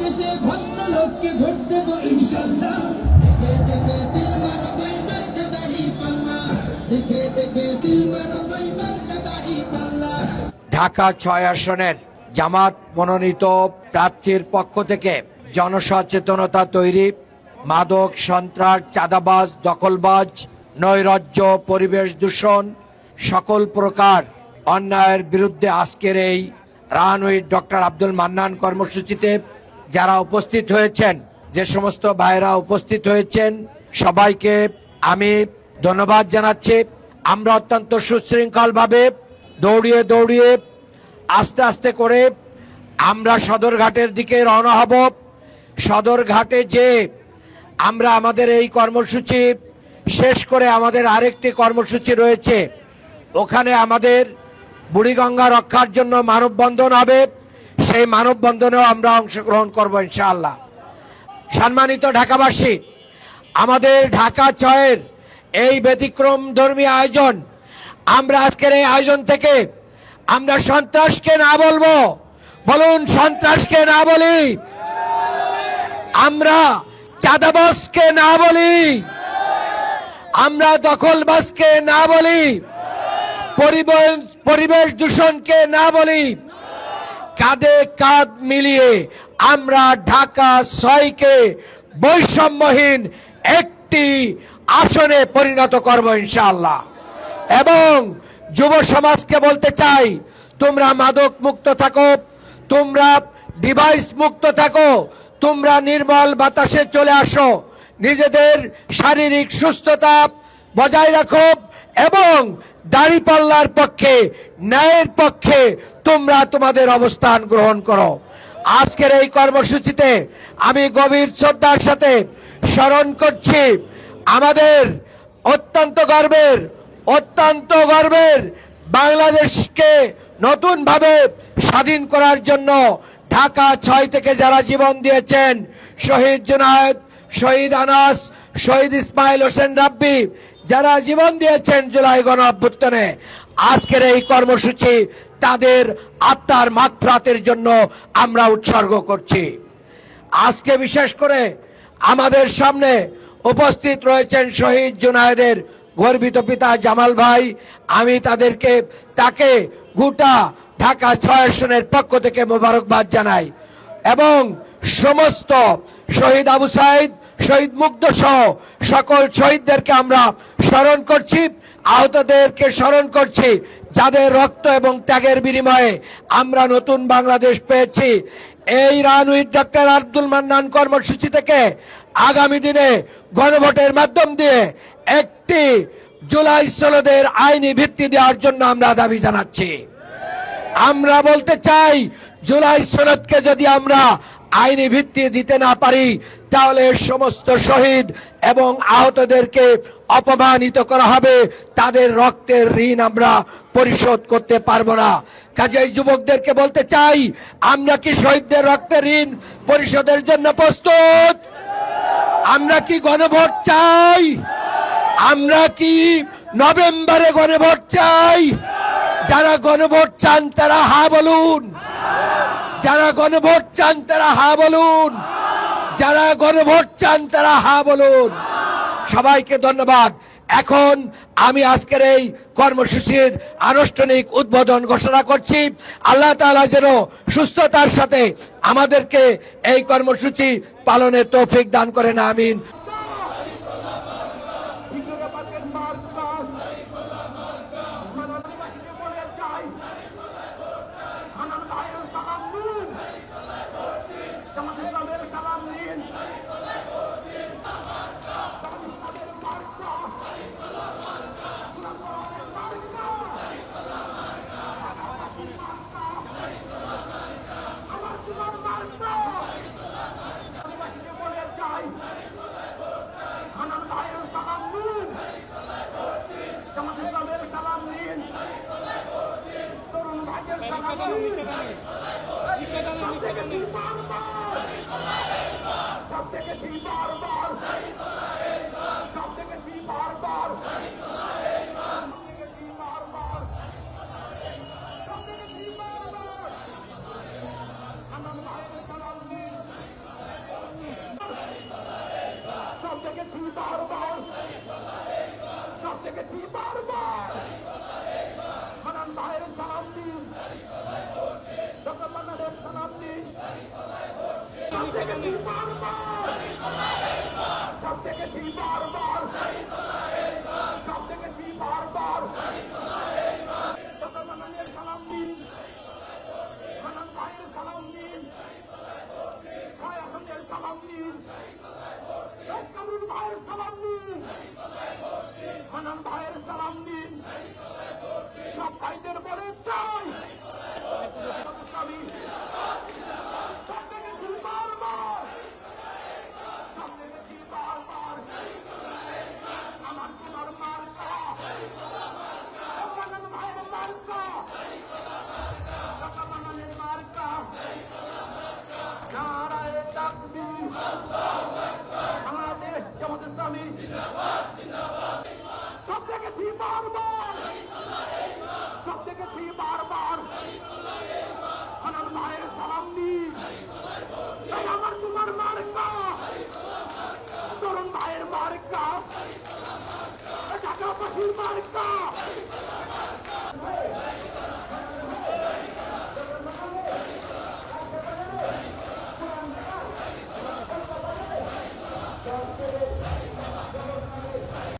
দেশে ভোট দেবো ইনশাল্লাহ। দেখে দাড়ি পাল্লা। দেখে দাড়ি পাল্লা। ঢাকা ছয় আসনের জামাত মনোনীত প্রার্থীর পক্ষ থেকে জনসচেতনতা তৈরি, মাদক, সন্ত্রাস, চাঁদাবাজ, দখলবাজ, নৈরাজ্য, পরিবেশ দূষণ, সকল প্রকার অন্যায়ের বিরুদ্ধে আজকের এই রানওয়ে ডক্টর আব্দুল মান্নান কর্মসূচিতে যারা উপস্থিত হয়েছেন, যে সমস্ত ভাইরা উপস্থিত হয়েছেন, সবাইকে আমি ধন্যবাদ জানাচ্ছি। আমরা অত্যন্ত সুশৃঙ্খল ভাবে দৌড়িয়ে দৌড়িয়ে আস্তে আস্তে করে আমরা সদরঘাটের দিকে রওনা হব। সদরঘাটে যে আমরা আমাদের এই কর্মসূচি শেষ করে আমাদের আরেকটি কর্মসূচি রয়েছে। ওখানে আমাদের বুড়িগঙ্গা রক্ষার জন্য মানববন্ধন হবে। সেই মানববন্ধনেও আমরা অংশগ্রহণ করব ইনশাআল্লাহ। সম্মানিত ঢাকাবাসী, আমাদের ঢাকা ছয়ের এই ব্যতিক্রম ধর্মী আয়োজন, আমরা আজকের এই আয়োজন থেকে আমরা সন্ত্রাসকে না বলব, বলুন সন্ত্রাসকে না বলি। আমরা চাঁদাবাসকে না বলি। আমরা দখলবাসকে না বলি। পরিবেশ দূষণকে না বলি। কাঁধে কাঁধ মিলিয়ে আমরা ঢাকা ছয়কে বৈষম্যহীন একটি আসনে পরিণত করব ইনশাআল্লাহ। এবং যুব সমাজকে বলতে চাই, তোমরা মাদক মুক্ত থাকো, তোমরা ডিভাইস মুক্ত থাকো, তোমরা নির্মল বাতাসে চলে আসো, নিজেদের শারীরিক সুস্থতা বজায় রাখো এবং দাড়িপাল্লার পক্ষে, ন্যায়ের পক্ষে তোমরা তোমাদের অবস্থান গ্রহণ করো। আজকের এই কর্মসূচিতে আমি গভীর শ্রদ্ধার সাথে স্মরণ করছি, আমাদের অত্যন্ত গর্বের অত্যন্ত গর্বের বাংলাদেশকে নতুনভাবে স্বাধীন করার জন্য ঢাকা ছয় থেকে যারা জীবন দিয়েছেন, শহীদ জুনায়দ, শহীদ আনাস, শহীদ ইসমাইল হোসেন রাব্বি, যারা জীবন দিয়েছেন জুলাই গণ অভ্যুত্থানে আজকের এই কর্মসূচি তাদের আত্মার মাত্রাতের জন্য আমরা উৎসর্গ করছি। আজকে বিশেষ করে আমাদের সামনে উপস্থিত রয়েছেন শহীদ জুনায়েদের গর্বিত পিতা জামাল ভাই। আমি তাদেরকে, তাকে গোটা ঢাকা ছয় পক্ষ থেকে মোবারকবাদ জানাই। এবং সমস্ত শহীদ আবু সাইদ, শহীদ মুগ্ধ সহ সকল শহীদদেরকে আমরা স্মরণ করছি। আহতদেরকে স্মরণ করছি, যাদের রক্ত এবং ত্যাগের বিনিময়ে আমরা নতুন বাংলাদেশ পেয়েছি। এই রানউইট ডক্টর আব্দুল মান্নান কর্মসূচি থেকে আগামী দিনে গণভোটের মাধ্যম দিয়ে একটি জুলাই ষোলোদের আইনি ভিত্তি দেওয়ার জন্য আমরা দাবি জানাচ্ছি। আমরা বলতে চাই, জুলাই সনদকে যদি আমরা আইনি ভিত্তি দিতে না পারি, তাহলে সমস্ত শহীদ এবং আহতদেরকে অপমানিত করা হবে। তাদের রক্তের ঋণ আমরা পরিশোধ করতে পারব না। কাজেই যুবকদেরকে বলতে চাই, আমরা কি শহীদদের রক্তের ঋণ পরিশোধের জন্য প্রস্তুত? আমরা কি গণভোট চাই? আমরা কি নভেম্বরে গণভোট চাই? যারা গণভোট চান তারা হা বলুন। যারা গণভোট চান তারা হা বলুন। যারা গণভোট চান, তারা হা বলুন। সবাইকে ধন্যবাদ। এখন আমি আজকের এই কর্মসূচির আনুষ্ঠানিক উদ্বোধন ঘোষণা করছি। আল্লাহ তাআলা যেন সুস্থতার সাথে আমাদেরকে এই কর্মসূচি পালনের তৌফিক দান করেন, আমিন। সব দেখেছি বারবার। সব দেখেছি বারবার। Take a on,